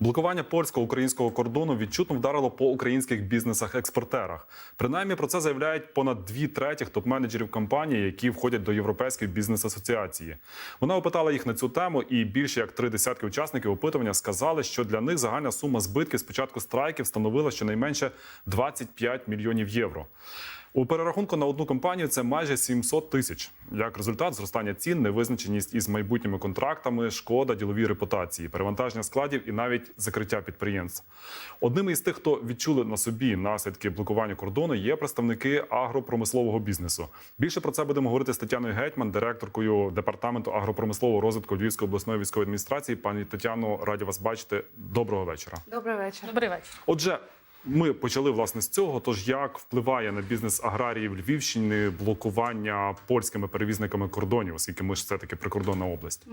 Блокування польсько-українського кордону відчутно вдарило по українських бізнесах-експортерах. Принаймні про це заявляють понад дві третіх топ-менеджерів компанії, які входять до Європейської бізнес-асоціації. Вона опитала їх на цю тему, і більше як три десятки учасників опитування сказали, що для них загальна сума збитків з початку страйків становила щонайменше 25 мільйонів євро. У перерахунку на одну компанію це майже 700 тисяч. Як результат, зростання цін, невизначеність із майбутніми контрактами, шкода діловій репутації, перевантаження складів і навіть закриття підприємств. Одними із тих, хто відчули на собі наслідки блокування кордону, є представники агропромислового бізнесу. Більше про це будемо говорити з Тетяною Гетьман, директоркою департаменту агропромислового розвитку Львівської обласної військової адміністрації. Пані Тетяно, раді вас бачити. Доброго вечора. Добрий вечір. Добрий вечір. Отже, ми почали власне з цього. Тож як впливає на бізнес аграріїв Львівщини блокування польськими перевізниками кордонів, оскільки ми ж все таки прикордонна область?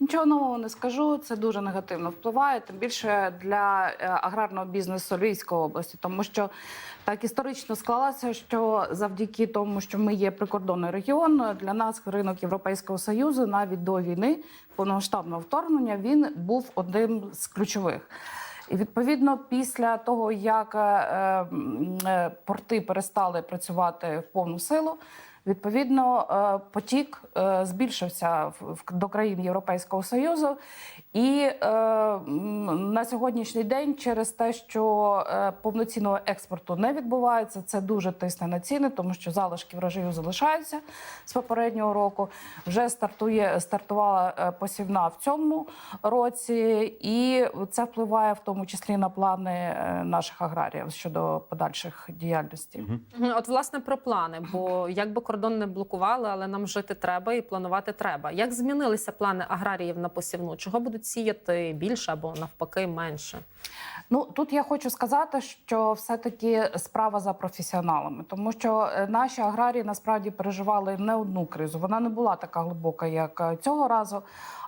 Нічого нового не скажу. Це дуже негативно впливає, тим більше для е, аграрного бізнесу Львівської області, тому що так історично склалося, що завдяки тому, що ми є прикордонний регіон, для нас ринок Європейського союзу навіть до війни повномасштабного вторгнення він був одним з ключових. І відповідно, після того як е, е, порти перестали працювати в повну силу, відповідно е, потік е, збільшився до країн Європейського союзу. І е, на сьогоднішній день, через те, що повноцінного експорту не відбувається, це дуже тисне на ціни, тому що залишки врожаю залишаються з попереднього року. Вже стартує стартувала посівна в цьому році, і це впливає в тому числі на плани наших аграріїв щодо подальших діяльності. От власне про плани, бо як би кордон не блокували, але нам жити треба і планувати треба. Як змінилися плани аграріїв на посівну? Чого будуть сіяти більше або навпаки менше? Ну тут я хочу сказати, що все-таки справа за професіоналами, тому що е, наші аграрії насправді переживали не одну кризу. Вона не була така глибока, як е, цього разу.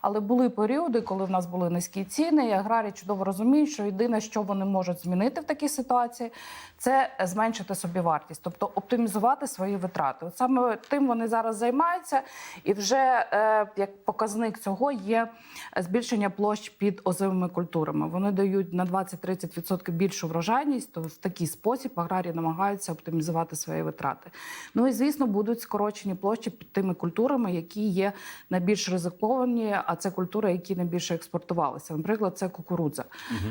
Але були періоди, коли в нас були низькі ціни, і аграрії чудово розуміють, що єдине, що вони можуть змінити в такій ситуації, це зменшити собі вартість, тобто оптимізувати свої витрати. От саме тим вони зараз займаються, і вже е, як показник цього є збільшення площ під озимими культурами. Вони дають на 20-30% більшу врожайність, то в такий спосіб аграрії намагаються оптимізувати свої витрати. Ну і звісно, будуть скорочені площі під тими культурами, які є найбільш ризиковані, а це культури, які найбільше експортувалися. Наприклад, це кукурудза.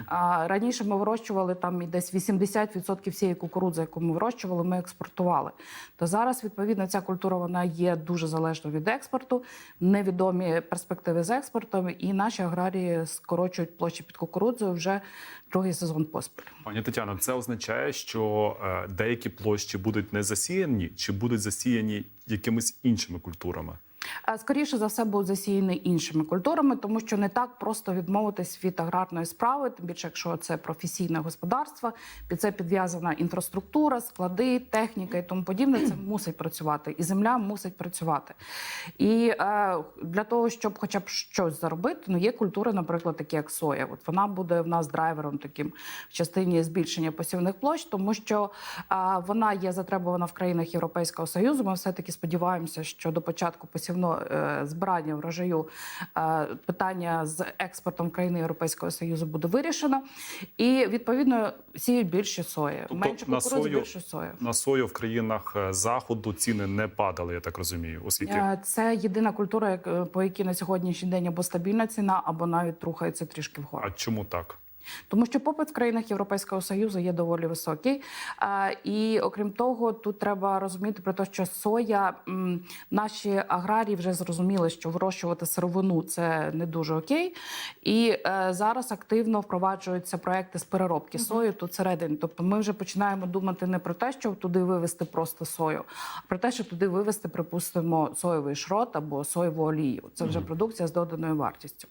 А раніше ми вирощували там і десь 80% всієї кукурудзи, яку ми вирощували, ми експортували. То зараз відповідно ця культура вона є дуже залежною від експорту, невідомі перспективи з експортом, і наші аграрії скорочують площі під кукурудзою вже другий сезон поспіль. Пані Тетяно, це означає, що е, деякі площі будуть не засіяні чи будуть засіяні якимись іншими культурами. А, Скоріше за все будуть засіяні іншими культурами, тому що не так просто відмовитись від аграрної справи, тим більше, якщо це професійне господарство, під це підв'язана інфраструктура, склади, техніка і тому подібне. Це мусить працювати, і земля мусить працювати. І е, для того, щоб хоча б щось заробити, ну є культури, наприклад, такі як соя. От вона буде в нас драйвером таким в частині збільшення посівних площ, тому що е, вона є затребувана в країнах Європейського союзу. Ми все таки сподіваємося, що до початку посівного е, збирання врожаю е, питання з експортом країни Європейського союзу буде вирішено, і відповідно сіють більше сої, Тобто менше на сою- більше сої. На сою в країнах е, заходу ціни не падали, я так розумію, Е, Це єдина культура, по якій на сьогоднішній день або стабільна ціна, або навіть рухається трішки вгору. а чому так? Тому що попит в країнах Європейського союзу є доволі високий. І окрім того, тут треба розуміти про те, що соя м, наші аграрії вже зрозуміли, що вирощувати сировину це не дуже окей. І е, зараз активно впроваджуються проекти з переробки сої тут середини. Тобто ми вже починаємо думати не про те, щоб туди вивезти просто сою, а про те, щоб туди вивезти, припустимо, соєвий шрот або соєву олію. Це вже продукція з доданою вартістю.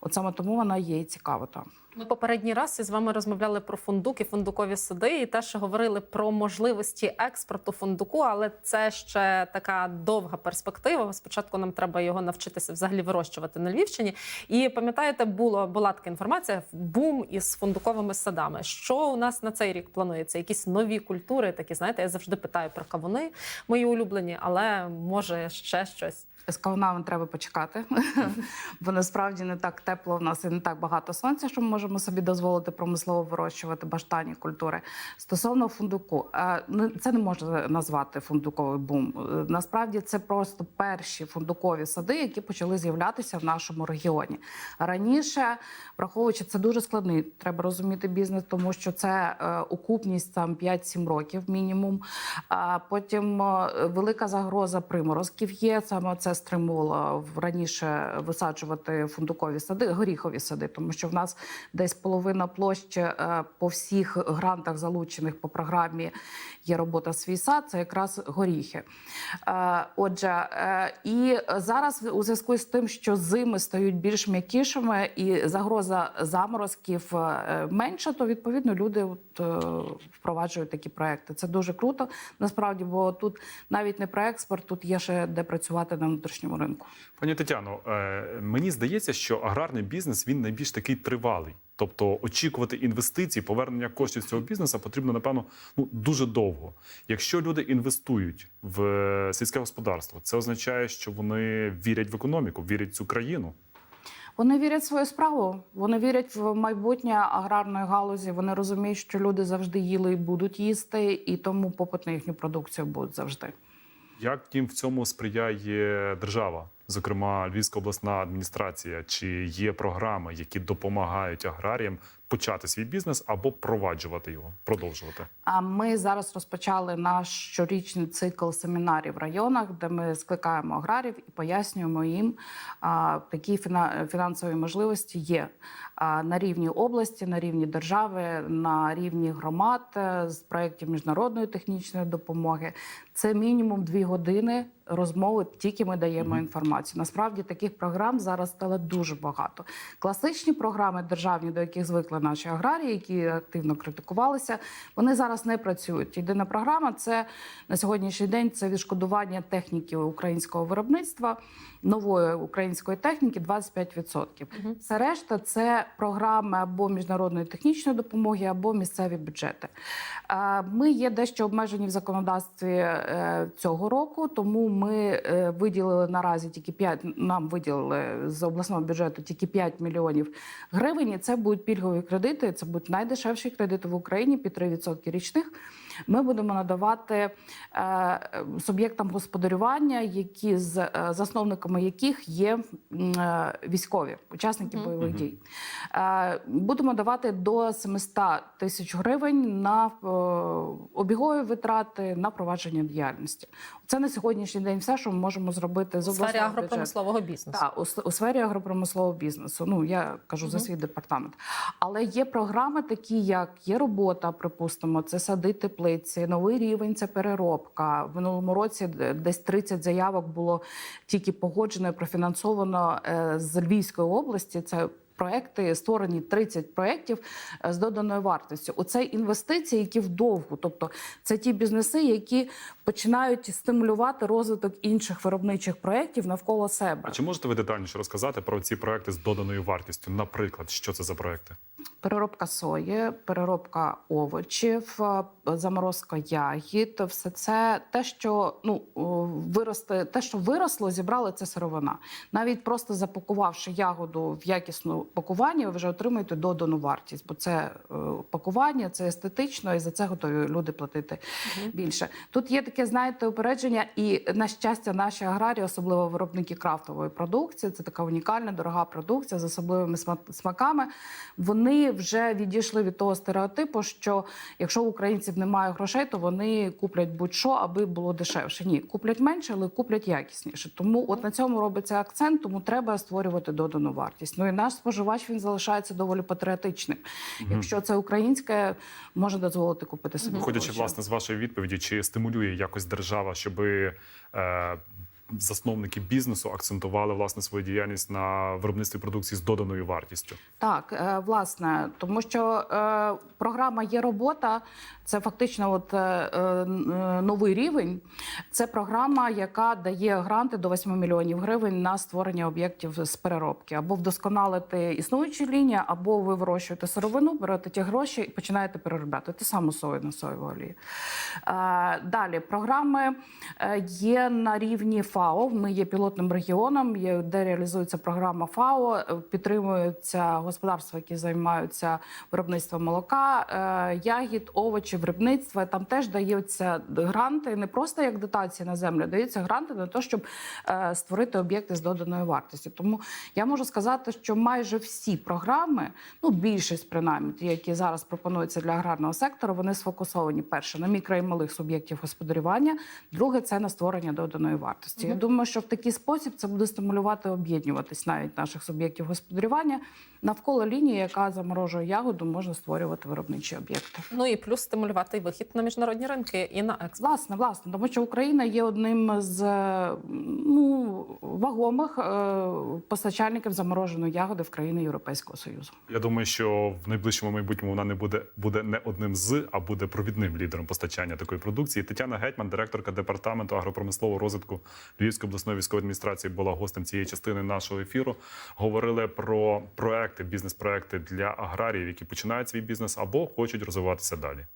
От саме тому вона є і цікава там. Ми попередній раз із вами розмовляли про фундук і фундукові сади, і теж говорили про можливості експорту фундуку, але це ще така довга перспектива. Спочатку нам треба його навчитися взагалі вирощувати на Львівщині. І пам'ятаєте, було була така інформація бум із фундуковими садами. Що у нас на цей рік планується? Якісь нові культури, такі знаєте, я завжди питаю про кавуни, мої улюблені, але може ще щось. З кавунами треба почекати, бо насправді не так тепло в нас і не так багато сонця, що ми можемо собі дозволити промислово вирощувати баштанні культури. Стосовно фундуку, е, ну, це не можна назвати фундуковий бум. Е, Насправді це просто перші фундукові сади, які почали з'являтися в нашому регіоні. Раніше, враховуючи це дуже складний, треба розуміти бізнес, тому що це е, окупність там 5-7 років мінімум. А потім е, велика загроза приморозків є. Саме це стримувало раніше висаджувати фундукові сади, горіхові сади, тому що в нас десь половина площі е, по всіх грантах, залучених по програмі є робота свій сад. Це якраз горіхи. Е, Отже, е, і зараз у зв'язку з тим, що зими стають більш м'якішими і загроза заморозків менша, то відповідно люди от, впроваджують такі проекти. Це дуже круто. Насправді, бо тут навіть не про експорт, тут є ще де працювати на внутрішньому ринку. Пані Тетяно, мені здається, що аграрний бізнес він найбільш такий тривалий. Тобто очікувати інвестицій, повернення коштів з цього бізнесу потрібно, напевно, ну дуже довго. Якщо люди інвестують в е, сільське господарство, це означає, що вони вірять в економіку, вірять в цю країну. Вони вірять в свою справу. Вони вірять в майбутнє аграрної галузі. Вони розуміють, що люди завжди їли і будуть їсти, і тому попит на їхню продукцію буде завжди. Як тим в цьому сприяє держава, зокрема Львівська обласна адміністрація? Чи є програми, які допомагають аграріям почати свій бізнес або проваджувати його, продовжувати? А ми зараз розпочали наш щорічний цикл семінарів в районах, де ми скликаємо аграрів і пояснюємо їм, а, такі фінансові можливості є а, на рівні області, на рівні держави, на рівні громад е, з проєктів міжнародної технічної допомоги. Це мінімум дві години розмови. Тільки ми даємо інформацію. Насправді таких програм зараз стало дуже багато. Класичні програми державні, до яких звикли наші аграрії, які активно критикувалися, вони зараз не працюють. Єдина програма це на сьогоднішній день це відшкодування техніки українського виробництва, нової української техніки 25%. Все решта це програми або міжнародної технічної допомоги, або місцеві бюджети. Ми є дещо обмежені в законодавстві е, цього року, тому ми е, виділили наразі тільки 5, нам виділили з обласного бюджету тільки 5 мільйонів гривень. І це будуть пільгові кредити. Це будуть найдешевші кредити в Україні під 3% річних. Ми будемо надавати е, суб'єктам господарювання, які з е, засновниками яких є е, військові, учасники бойових дій. Будемо давати до 700 тисяч гривень на обігові витрати на провадження діяльності. Це на сьогоднішній день все, що ми можемо зробити з сфері обласного бюджету. агропромислового бізнесу. Так, у, у сфері агропромислового бізнесу. Ну я кажу за свій департамент. Але є програми, такі як є робота, припустимо, це сади теплиці, новий рівень це переробка. В минулому році десь 30 заявок було тільки погоджено і профінансовано е, з Львівської області. Це Проекти створені 30 проєктів е, з доданою вартістю. Оце інвестиції, які вдовгу. Тобто це ті бізнеси, які починають стимулювати розвиток інших виробничих проєктів навколо себе. А чи можете ви детальніше розказати про ці проекти з доданою вартістю? Наприклад, що це за проекти? переробка сої, переробка овочів, е, заморозка ягід. Все це те, що ну виросте, те, що виросло, зібрали це сировина. Навіть просто запакувавши ягоду в якісну пакування, ви вже отримуєте додану вартість, бо це е, пакування, це естетично, і за це готові люди платити більше. Тут є таке, знаєте, упередження, і на щастя, наші аграрії, особливо виробники крафтової продукції, це така унікальна, дорога продукція з особливими смаками. Вони вже відійшли від того стереотипу, що якщо українців немає грошей, то вони куплять будь-що, аби було дешевше. Ні, куплять менше, але куплять якісніше. Тому от на цьому робиться акцент, тому треба створювати додану вартість. Ну і наш споживач він залишається доволі патріотичним. Якщо це українське, може дозволити купити собі. Виходячи власне з вашої відповіді, чи стимулює якось держава, щоби. е, засновники бізнесу акцентували власне свою діяльність на виробництві продукції з доданою вартістю? Так, е, власне, тому що е, програма є робота. Це фактично от, е, новий рівень. Це програма, яка дає гранти до 8 мільйонів гривень на створення об'єктів з переробки або вдосконалити існуючі лінії, або ви вирощуєте сировину, берете ті гроші і починаєте переробляти. Те саме сою на соєву олію. Далі програми є на рівні ФАО. Ми є пілотним регіоном, де реалізується програма ФАО. е, Підтримуються господарства, які займаються виробництвом молока, е, ягід, овочів, рибництва. Там теж даються гранти, не просто як дотації на землю, даються гранти на те, щоб е, створити об'єкти з доданою вартістю. Тому я можу сказати, що майже всі програми, ну більшість принаймні, які зараз пропонуються для аграрного сектору, вони сфокусовані перше на мікро і малих суб'єктів господарювання. Друге це на створення доданої вартості. Я думаю, що в такий спосіб це буде стимулювати об'єднуватись навіть наших суб'єктів господарювання навколо лінії, яка заморожує ягоду, можна створювати виробничі об'єкти. Ну і плюс стимулювати і вихід на міжнародні ринки і на експорт. Власне, власне, тому що Україна є одним з е, ну вагомих е, постачальників замороженої ягоди в країни Європейського союзу. Я думаю, що в найближчому майбутньому вона не буде буде не одним з, а буде провідним лідером постачання такої продукції. Тетяна Гетьман, директорка департаменту агропромислового розвитку Львівської обласної військової адміністрації, була гостем цієї частини нашого ефіру. Говорили про проекти, бізнес-проекти для аграріїв, які починають свій бізнес або хочуть розвиватися далі.